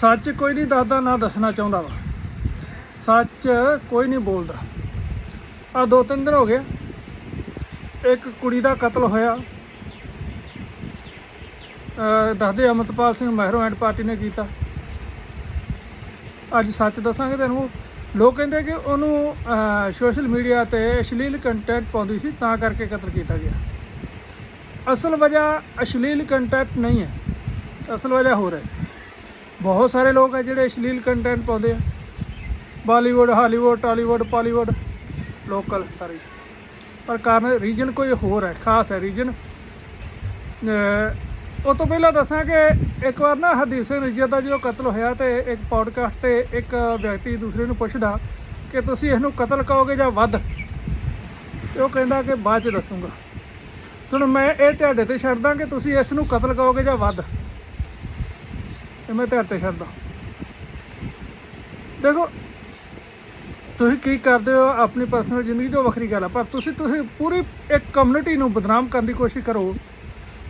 ਸੱਚ ਕੋਈ ਨਹੀਂ ਦੱਸਦਾ, ਨਾ ਦੱਸਣਾ ਚਾਹੁੰਦਾ ਵਾ। ਸੱਚ ਕੋਈ ਨਹੀਂ ਬੋਲਦਾ। ਆ ਦੋ ਤਿੰਨ ਦਿਨ ਹੋ ਗਏ। ਇੱਕ ਕੁੜੀ ਦਾ ਕਤਲ ਹੋਇਆ। ਦੱਸਦੇ ਅਮਰਤਪਾਲ ਸਿੰਘ ਮਹਿਰੋ ਐਂਡ ਪਾਰਟੀ ਨੇ ਕੀਤਾ। ਅੱਜ ਸੱਚ ਦੱਸਾਂਗੇ ਤੈਨੂੰ। ਲੋਕ ਕਹਿੰਦੇ ਕਿ ਉਹਨੂੰ ਸੋਸ਼ਲ ਮੀਡੀਆ ਤੇ ਅਸ਼ਲੀਲ ਕੰਟੈਂਟ ਪਾਉਂਦੀ ਸੀ, ਤਾਂ ਕਰਕੇ ਕਤਲ ਕੀਤਾ ਗਿਆ। ਅਸਲ ਵਜ੍ਹਾ ਅਸ਼ਲੀਲ ਕੰਟੈਂਟ ਨਹੀਂ ਹੈ। ਅਸਲ ਵਜ੍ਹਾ ਹੋਰ ਹੈ। ਬਹੁਤ ਸਾਰੇ ਲੋਕ ਹੈ ਜਿਹੜੇ ਅਸ਼ਲੀਲ ਕੰਟੈਂਟ ਪਾਉਂਦੇ ਆ। Bollywood, Hollywood, Tollywood, Pollywood local ਸਾਰੇ। ਪਰ ਕਾਰਨ ਰੀਜਨ ਕੋਈ ਹੋਰ ਹੈ, ਖਾਸ ਹੈ ਰੀਜਨ ਉਹ ਤੋਂ ਪਹਿਲਾਂ ਦੱਸਾਂ ਕਿ ਇੱਕ ਵਾਰ ਨਾ ਹਰਦੀਪ ਸਿੰਘ ਨਿੱਜਰ ਦਾ ਜਦੋਂ ਕਤਲ ਹੋਇਆ ਤੇ ਇੱਕ ਪੌਡਕਾਸਟ ਤੇ ਇੱਕ ਵਿਅਕਤੀ ਦੂਸਰੇ ਨੂੰ ਪੁੱਛਦਾ ਕਿ ਤੁਸੀਂ ਇਹਨੂੰ ਕਤਲ ਕਹੋਗੇ ਜਾਂ ਵੱਧ? ਤੇ ਉਹ ਕਹਿੰਦਾ ਕਿ ਬਾਅਦ ਚ ਦੱਸੂਗਾ। ਤੁਹਾਨੂੰ ਮੈਂ ਇਹ ਤੁਹਾਡੇ ਤੇ ਛੱਡਦਾ ਕਿ ਤੁਸੀਂ ਇਸ ਨੂੰ ਕਤਲ ਕਹੋਗੇ ਜਾਂ ਵੱਧ? ਇਹ ਮੈਂ ਤੁਹਾਡੇ ਤੇ ਛੱਡਦਾ। ਦੇਖੋ, ਤੁਸੀਂ ਕੀ ਕਰਦੇ ਹੋ, ਆਪਣੀ ਪਰਸਨਲ ਜ਼ਿੰਦਗੀ ਜੋ ਵੱਖਰੀ ਗੱਲ ਆ, ਪਰ ਤੁਸੀਂ ਤੁਸੀਂ ਪੂਰੀ ਇੱਕ ਕਮਿਊਨਿਟੀ ਨੂੰ ਬਦਨਾਮ ਕਰਨ ਦੀ ਕੋਸ਼ਿਸ਼ ਕਰੋ।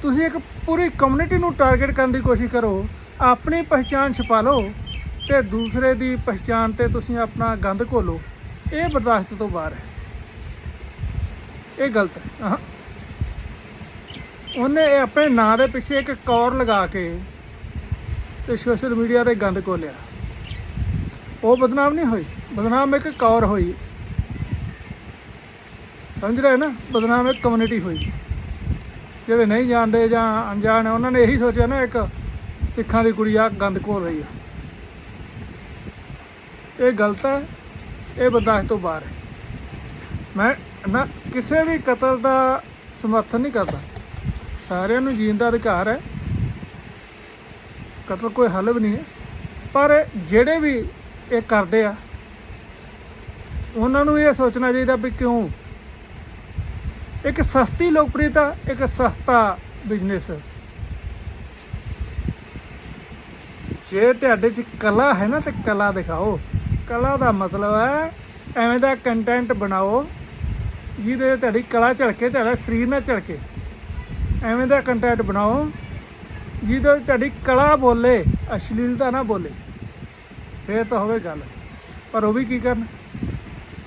ਤੁਸੀਂ ਇੱਕ ਪੂਰੀ ਕਮਿਊਨਿਟੀ ਨੂੰ ਟਾਰਗੇਟ ਕਰਨ ਦੀ ਕੋਸ਼ਿਸ਼ ਕਰੋ। ਆਪਣੀ ਪਹਿਚਾਣ ਛੁਪਾ ਲਓ ਤੇ ਦੂਸਰੇ ਦੀ ਪਹਿਚਾਣ ਤੇ ਤੁਸੀਂ ਆਪਣਾ ਗੰਦ ਘੋਲੋ। ਇਹ ਬਰਦਾਸ਼ਤ ਤੋਂ ਬਾਹਰ ਹੈ। ਇਹ ਗਲਤ ਹੈ। ਉਹਨੇ ਆਪਣੇ ਨਾਂ ਦੇ ਪਿੱਛੇ ਇੱਕ ਕੌਰ ਲਗਾ ਕੇ ਤੇ ਸੋਸ਼ਲ ਮੀਡੀਆ ਤੇ ਗੰਦ ਘੋਲਿਆ ਉਹ ਬਦਨਾਮ ਨਹੀਂ ਹੋਈ, ਬਦਨਾਮ ਇੱਕ ਕੌਰ ਹੋਈ। ਸਮਝ ਰਹੇ ਨਾ? ਬਦਨਾਮ ਇੱਕ ਕਮਿਊਨਿਟੀ ਹੋਈ। ਜਿਹੜੇ ਨਹੀਂ ਜਾਣਦੇ ਜਾਂ ਅਣਜਾਣ ਉਹਨਾਂ ਨੇ ਇਹੀ ਸੋਚਿਆ ਨਾ ਇੱਕ ਸਿੱਖਾਂ ਦੀ ਕੁੜੀ ਆ, ਗੰਦ ਘੋਲ ਰਹੀ ਆ। ਇਹ ਗਲਤ ਹੈ ਇਹ ਬਰਦਾਸ਼ਤ ਤੋਂ ਬਾਹਰ ਹੈ। ਮੈਂ ਨਾ ਕਿਸੇ ਵੀ ਕਤਲ ਦਾ ਸਮਰਥਨ ਨਹੀਂ ਕਰਦਾ। ਸਾਰਿਆਂ ਨੂੰ ਜੀਣ ਦਾ ਅਧਿਕਾਰ ਹੈ। ਕਤਲ ਕੋਈ ਹੱਲ ਵੀ ਨਹੀਂ ਹੈ। ਪਰ ਜਿਹੜੇ ਵੀ ਇਹ ਕਰਦੇ ਆ, ਉਹਨਾਂ ਨੂੰ ਇਹ ਸੋਚਣਾ ਚਾਹੀਦਾ ਵੀ ਕਿਉਂ? ਇੱਕ ਸਸਤੀ ਲੋਕਪ੍ਰਿਯਤਾ ਇੱਕ ਸਸਤਾ ਬਿਜ਼ਨਸ ਜੇ ਤੁਹਾਡੇ 'ਚ ਕਲਾ ਹੈ ਨਾ ਤੇ ਕਲਾ ਦਿਖਾਓ। ਕਲਾ ਦਾ ਮਤਲਬ ਹੈ ਐਵੇਂ ਦਾ ਕੰਟੈਂਟ ਬਣਾਓ, ਜਿਹਦੇ ਤੁਹਾਡੀ ਕਲਾ ਝਲਕੇ, ਤੁਹਾਡਾ ਸਰੀਰ ਨਾਲ ਝਲਕੇ। ਐਵੇਂ ਦਾ ਕੰਟੈਂਟ ਬਣਾਓ ਜਿਹਦੇ ਤੁਹਾਡੀ ਕਲਾ ਬੋਲੇ, ਅਸ਼ਲੀਲਤਾ ਨਾ ਬੋਲੇ, ਫੇਰ ਤਾਂ ਹੋਵੇ ਗੱਲ। ਪਰ ਉਹ ਵੀ ਕੀ ਕਰਨ?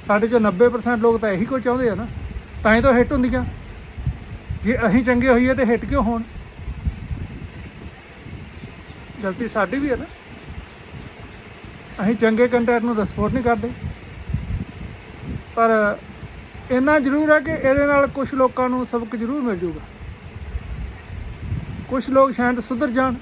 ਸਾਡੇ ਚੋਂ 90% ਲੋਕ ਤਾਂ ਇਹੀ ਕੋ ਚਾਹੁੰਦੇ ਆ ਨਾ। ਤਾਂ ਹੀ ਤਾਂ ਹਿੱਟ ਹੁੰਦੀਆਂ। ਜੇ ਅਸੀਂ ਚੰਗੇ ਹੋਈਏ ਤੇ ਹਿੱਟ ਕਿਉਂ ਹੋਣ? ਗਲਤੀ ਸਾਡੀ ਵੀ ਹੈ ਨਾ। ਅਸੀਂ ਚੰਗੇ ਕੰਟੈਂਟ ਨੂੰ ਸਪੋਰਟ ਨਹੀਂ ਕਰਦੇ। ਪਰ ਇੰਨਾ ਜ਼ਰੂਰ ਹੈ ਕਿ ਇਹਦੇ ਨਾਲ ਕੁਝ ਲੋਕਾਂ ਨੂੰ ਸਬਕ ਜ਼ਰੂਰ ਮਿਲ ਜੂਗਾ ਕੁਝ ਲੋਕ ਸ਼ਾਇਦ ਸੁਧਰ ਜਾਣ।